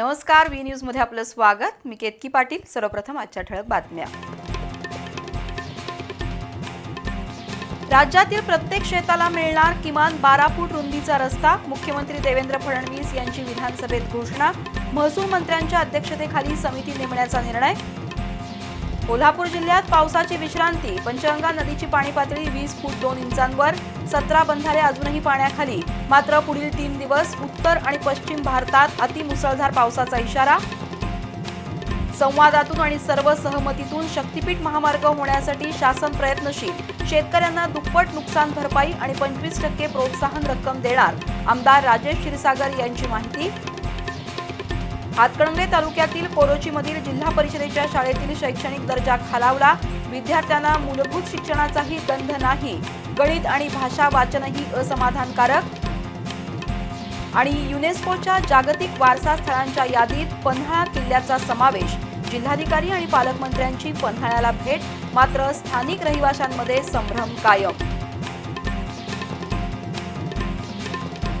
नमस्कार व्ही न्यूजमध्ये आपलं स्वागत. मी केतकी पाटील. सर्वप्रथम आजच्या ठळक बातम्या. राज्यातील प्रत्येक शेताला मिळणार किमान बारा फूट रुंदीचा रस्ता मुख्यमंत्री देवेंद्र फडणवीस यांची विधानसभेत घोषणा महसूल मंत्र्यांच्या अध्यक्षतेखाली समिती नेमण्याचा निर्णय कोल्हापूर जिल्ह्यात पावसाची विश्रांती. पंचगंगा नदीची पाणी पातळी वीस फूट दोन इंचांवर. सतरा बंधारे अजूनही पाण्याखाली. मात्र पुढील तीन दिवस उत्तर आणि पश्चिम भारतात अतिमुसळधार पावसाचा इशारा. संवादातून आणि सर्व सहमतीतून शक्तीपीठ महामार्ग होण्यासाठी शासन प्रयत्नशील. शेतकऱ्यांना दुप्पट नुकसान भरपाई आणि पंचवीस टक्के प्रोत्साहन रक्कम देणार आमदार राजेश क्षीरसागर यांची माहिती. हातकणंगले तालुक्यातील कोरोचीमधील जिल्हा परिषदेच्या शाळेतील शैक्षणिक दर्जा खालावला. विद्यार्थ्यांना मूलभूत शिक्षणाचाही गंध नाही. गणित आणि भाषा वाचनही असमाधानकारक. आणि युनेस्कोच्या जागतिक वारसा स्थळांच्या यादीत पन्हाळा किल्ल्याचा समावेश. जिल्हाधिकारी आणि पालकमंत्र्यांची पन्हाळ्याला भेट मात्र स्थानिक रहिवाशांमध्ये संभ्रम कायम.